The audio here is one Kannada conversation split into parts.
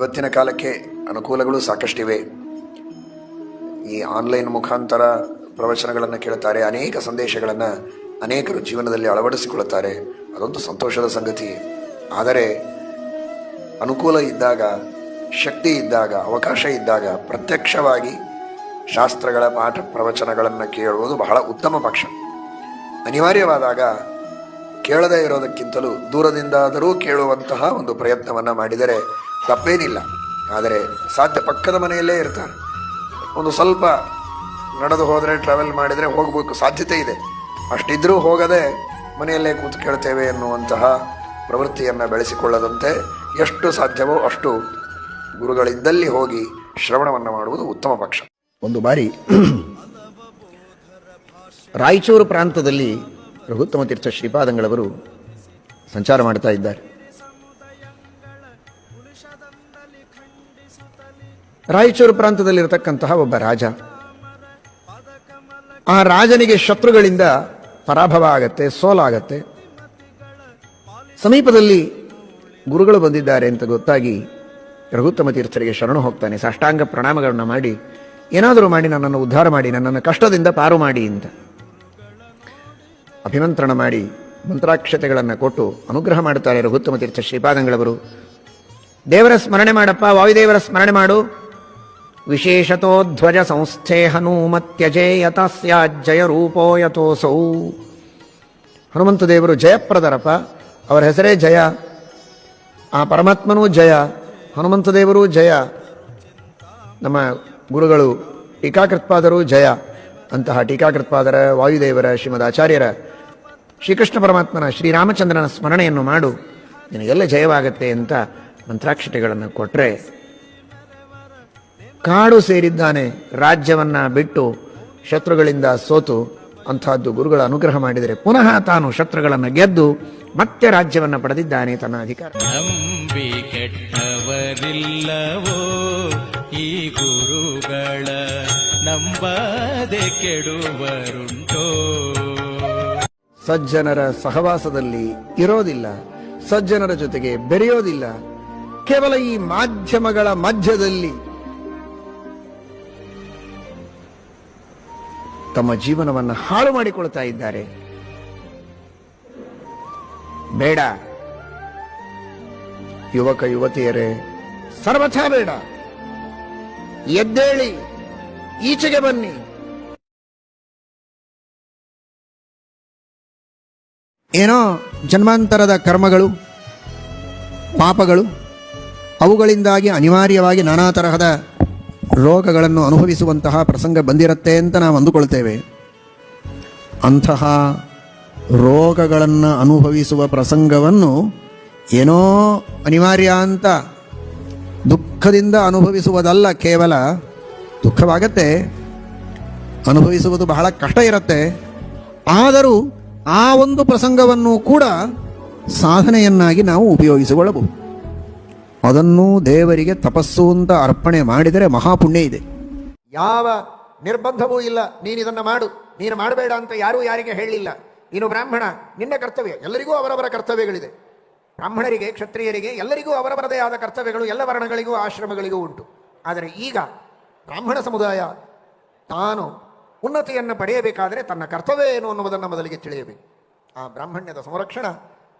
ಇವತ್ತಿನ ಕಾಲಕ್ಕೆ ಅನುಕೂಲಗಳು ಸಾಕಷ್ಟಿವೆ. ಈ ಆನ್ಲೈನ್ ಮುಖಾಂತರ ಪ್ರವಚನಗಳನ್ನು ಕೇಳುತ್ತಾರೆ, ಅನೇಕ ಸಂದೇಶಗಳನ್ನು ಅನೇಕರು ಜೀವನದಲ್ಲಿ ಅಳವಡಿಸಿಕೊಳ್ಳುತ್ತಾರೆ. ಅದೊಂದು ಸಂತೋಷದ ಸಂಗತಿ. ಆದರೆ ಅನುಕೂಲ ಇದ್ದಾಗ, ಶಕ್ತಿ ಇದ್ದಾಗ, ಅವಕಾಶ ಇದ್ದಾಗ ಪ್ರತ್ಯಕ್ಷವಾಗಿ ಶಾಸ್ತ್ರಗಳ ಪಾಠ ಪ್ರವಚನಗಳನ್ನು ಕೇಳುವುದು ಬಹಳ ಉತ್ತಮ ಪಕ್ಷ. ಅನಿವಾರ್ಯವಾದಾಗ ಕೇಳದೇ ಇರೋದಕ್ಕಿಂತಲೂ ದೂರದಿಂದಾದರೂ ಕೇಳುವಂತಹ ಒಂದು ಪ್ರಯತ್ನವನ್ನು ಮಾಡಿದರೆ ತಪ್ಪೇನಿಲ್ಲ. ಆದರೆ ಸಾಧ್ಯ ಪಕ್ಕದ ಮನೆಯಲ್ಲೇ ಇರ್ತಾರೆ ಒಂದು ಸ್ವಲ್ಪ ನಡೆದು ಹೋದರೆ ಟ್ರಾವೆಲ್ ಮಾಡಿದರೆ ಹೋಗಬೇಕು. ಸಾಧ್ಯತೆ ಇದೆ. ಅಷ್ಟಿದ್ರೂ ಹೋಗದೆ ಮನೆಯಲ್ಲೇ ಕೂತು ಕೇಳ್ತೇವೆ ಎನ್ನುವಂತಹ ಪ್ರವೃತ್ತಿಯನ್ನು ಬೆಳೆಸಿಕೊಳ್ಳದಂತೆ ಎಷ್ಟು ಸಾಧ್ಯವೋ ಅಷ್ಟು ಗುರುಗಳಿದ್ದಲ್ಲಿ ಹೋಗಿ ಶ್ರವಣವನ್ನು ಮಾಡುವುದು ಉತ್ತಮ ಪಕ್ಷ. ಒಂದು ಬಾರಿ ರಾಯಚೂರು ಪ್ರಾಂತದಲ್ಲಿ ರಘುತ್ತಮ ತೀರ್ಥ ಶ್ರೀಪಾದಂಗಳವರು ಸಂಚಾರ ಮಾಡ್ತಾ ಇದ್ದಾರೆ. ರಾಯಚೂರು ಪ್ರಾಂತದಲ್ಲಿರತಕ್ಕಂತಹ ಒಬ್ಬ ರಾಜ. ಆ ರಾಜನಿಗೆ ಶತ್ರುಗಳಿಂದ ಪರಾಭವ ಆಗತ್ತೆ, ಸೋಲಾಗತ್ತೆ. ಸಮೀಪದಲ್ಲಿ ಗುರುಗಳು ಬಂದಿದ್ದಾರೆ ಅಂತ ಗೊತ್ತಾಗಿ ರಘುತ್ತಮ ತೀರ್ಥರಿಗೆ ಶರಣು ಹೋಗ್ತಾನೆ. ಸಾಷ್ಟಾಂಗ ಪ್ರಣಾಮಗಳನ್ನು ಮಾಡಿ, ಏನಾದರೂ ಮಾಡಿ, ನನ್ನನ್ನು ಉದ್ಧಾರ ಮಾಡಿ, ನನ್ನನ್ನು ಕಷ್ಟದಿಂದ ಪಾರು ಮಾಡಿ ಅಂತ. ಅಭಿಮಂತ್ರಣ ಮಾಡಿ ಮಂತ್ರಾಕ್ಷತೆಗಳನ್ನು ಕೊಟ್ಟು ಅನುಗ್ರಹ ಮಾಡುತ್ತಾರೆ ರಘುತ್ತಮ ತೀರ್ಥ ಶ್ರೀಪಾದಂಗಳವರು. ದೇವರ ಸ್ಮರಣೆ ಮಾಡಪ್ಪ, ವಾಯುದೇವರ ಸ್ಮರಣೆ ಮಾಡು. ವಿಶೇಷತೋ ಧ್ವಜ ಸಂಸ್ಥೆ ಹನುಮತ್ಯಜೇಯತ ಸ್ಯಾಜ್ಜಯ ರೂಪೋ ಯಥೋಸೌ ಹನುಮಂತ ದೇವರು ಜಯಪ್ರದರಪ್ಪ ಅವರ ಹೆಸರೇ ಜಯ. ಆ ಪರಮಾತ್ಮನೂ ಜಯ, ಹನುಮಂತ ದೇವರೂ ಜಯ, ನಮ್ಮ ಗುರುಗಳು ಟೀಕಾಕೃತ್ಪಾದರು ಜಯ ಅಂತಹ ಟೀಕಾಕೃತ್ಪಾದರ, ವಾಯುದೇವರ, ಶ್ರೀಮದ್ ಆಚಾರ್ಯರ ಶ್ರೀಕೃಷ್ಣ ಪರಮಾತ್ಮನ ಶ್ರೀರಾಮಚಂದ್ರನ ಸ್ಮರಣೆಯನ್ನು ಮಾಡು. ನಿನಗೆಲ್ಲ ಜಯವಾಗತ್ತೆ ಅಂತ ಮಂತ್ರಾಕ್ಷತೆಗಳನ್ನು ಕೊಟ್ಟರೆ ಕಾಡು ಸೇರಿದ್ದಾನೆ ರಾಜ್ಯವನ್ನ ಬಿಟ್ಟು ಶತ್ರುಗಳಿಂದ ಸೋತು ಅಂಥದ್ದು ಗುರುಗಳ ಅನುಗ್ರಹ ಮಾಡಿದರೆ ಪುನಃ ತಾನು ಶತ್ರುಗಳನ್ನು ಗೆದ್ದು ಮತ್ತೆ ರಾಜ್ಯವನ್ನು ಪಡೆದಿದ್ದಾನೆ ತನ್ನ ಅಧಿಕಾರ. ನಂಬಿ ಕೆಟ್ಟವರಿಲ್ಲವೋ ಈ ಗುರುಗಳ ನಂಬದೆ ಕೆಡುವರುಂಟೋ? ಸಜ್ಜನರ ಸಹವಾಸದಲ್ಲಿ ಇರೋದಿಲ್ಲ ಸಜ್ಜನರ ಜೊತೆಗೆ ಬೆರೆಯೋದಿಲ್ಲ ಕೇವಲ ಈ ಮಾಧ್ಯಮಗಳ ಮಧ್ಯದಲ್ಲಿ ತಮ್ಮ ಜೀವನವನ್ನು ಹಾಳು ಮಾಡಿಕೊಳ್ತಾ ಇದ್ದಾರೆ. ಬೇಡ. ಯುವಕ, ಯುವತಿಯರೇ, ಸರ್ವಥಾ ಬೇಡ. ಎದ್ದೇಳಿ. ಈಚೆಗೆ ಬನ್ನಿ. ಏನೋ ಜನ್ಮಾಂತರದ ಕರ್ಮಗಳು, ಪಾಪಗಳು ಅವುಗಳಿಂದಾಗಿ ಅನಿವಾರ್ಯವಾಗಿ ನಾನಾ ತರಹದ ರೋಗಗಳನ್ನು ಅನುಭವಿಸುವಂತಹ ಪ್ರಸಂಗ ಬಂದಿರುತ್ತೆ ಅಂತ ನಾವು ಅಂದುಕೊಳ್ತೇವೆ. ಅಂತಹ ರೋಗಗಳನ್ನು ಅನುಭವಿಸುವ ಪ್ರಸಂಗವನ್ನು ಏನೋ ಅನಿವಾರ್ಯ ಅಂತ ದುಃಖದಿಂದ ಅನುಭವಿಸುವುದಲ್ಲ, ಕೇವಲ ದುಃಖವಾಗತ್ತೆ, ಅನುಭವಿಸುವುದು ಬಹಳ ಕಷ್ಟ ಇರುತ್ತೆ. ಆದರೂ ಆ ಒಂದು ಪ್ರಸಂಗವನ್ನು ಕೂಡ ಸಾಧನೆಯನ್ನಾಗಿ ನಾವು ಉಪಯೋಗಿಸಿಕೊಳ್ಳಬಹುದು. ಅದನ್ನು ದೇವರಿಗೆ ತಪಸ್ಸು ಅಂತ ಅರ್ಪಣೆ ಮಾಡಿದರೆ ಮಹಾಪುಣ್ಯ ಇದೆ. ಯಾವ ನಿರ್ಬಂಧವೂ ಇಲ್ಲ. ನೀನು ಇದನ್ನು ಮಾಡು. ನೀನು ಮಾಡಬೇಡ ಅಂತ ಯಾರೂ ಯಾರಿಗೆ ಹೇಳಿಲ್ಲ. ನೀನು ಬ್ರಾಹ್ಮಣ, ನಿನ್ನ ಕರ್ತವ್ಯ, ಎಲ್ಲರಿಗೂ ಅವರವರ ಕರ್ತವ್ಯಗಳಿದೆ. ಬ್ರಾಹ್ಮಣರಿಗೆ, ಕ್ಷತ್ರಿಯರಿಗೆ, ಎಲ್ಲರಿಗೂ ಅವರವರದೇ ಆದ ಕರ್ತವ್ಯಗಳು, ಎಲ್ಲ ವರ್ಣಗಳಿಗೂ, ಆಶ್ರಮಗಳಿಗೂ ಉಂಟು. ಆದರೆ ಈಗ ಬ್ರಾಹ್ಮಣ ಸಮುದಾಯ ತಾನು ಉನ್ನತಿಯನ್ನು ಪಡೆಯಬೇಕಾದರೆ ತನ್ನ ಕರ್ತವ್ಯ ಏನು ಅನ್ನುವುದನ್ನು ಮೊದಲಿಗೆ ತಿಳಿಯಬೇಕು. ಆ ಬ್ರಾಹ್ಮಣ್ಯದ ಸಂರಕ್ಷಣ,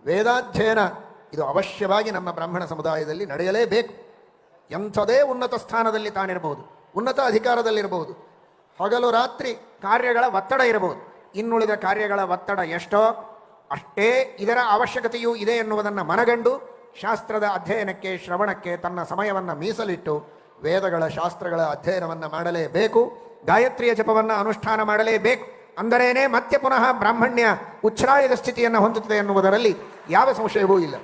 ವೇದಾಧ್ಯಯನ ಇದು ಅವಶ್ಯವಾಗಿ ನಮ್ಮ ಬ್ರಾಹ್ಮಣ ಸಮುದಾಯದಲ್ಲಿ ನಡೆಯಲೇಬೇಕು. ಎಂಥದೇ ಉನ್ನತ ಸ್ಥಾನದಲ್ಲಿ ತಾನಿರಬಹುದು, ಉನ್ನತ ಅಧಿಕಾರದಲ್ಲಿರಬಹುದು, ಹಗಲು ರಾತ್ರಿ ಕಾರ್ಯಗಳ ಒತ್ತಡ ಇರಬಹುದು, ಇನ್ನುಳಿದ ಕಾರ್ಯಗಳ ಒತ್ತಡ ಎಷ್ಟೋ, ಅಷ್ಟೇ ಇದರ ಅವಶ್ಯಕತೆಯೂ ಇದೆ ಎನ್ನುವುದನ್ನು ಮನಗಂಡು ಶಾಸ್ತ್ರದ ಅಧ್ಯಯನಕ್ಕೆ, ಶ್ರವಣಕ್ಕೆ, ತನ್ನ ಸಮಯವನ್ನು ಮೀಸಲಿಟ್ಟು ವೇದಗಳ ಶಾಸ್ತ್ರಗಳ ಅಧ್ಯಯನವನ್ನು ಮಾಡಲೇಬೇಕು, ಗಾಯತ್ರಿಯ ಜಪವನ್ನು ಅನುಷ್ಠಾನ ಮಾಡಲೇಬೇಕು. ಅಂದರೇನೆ ಮತ್ತೆ ಪುನಃ ಬ್ರಾಹ್ಮಣ್ಯ ಉಚ್ಛ್ರಾಯದ ಸ್ಥಿತಿಯನ್ನು ಹೊಂದುತ್ತದೆ ಎನ್ನುವುದರಲ್ಲಿ ಯಾವ ಸಂಶಯವೂ ಇಲ್ಲ.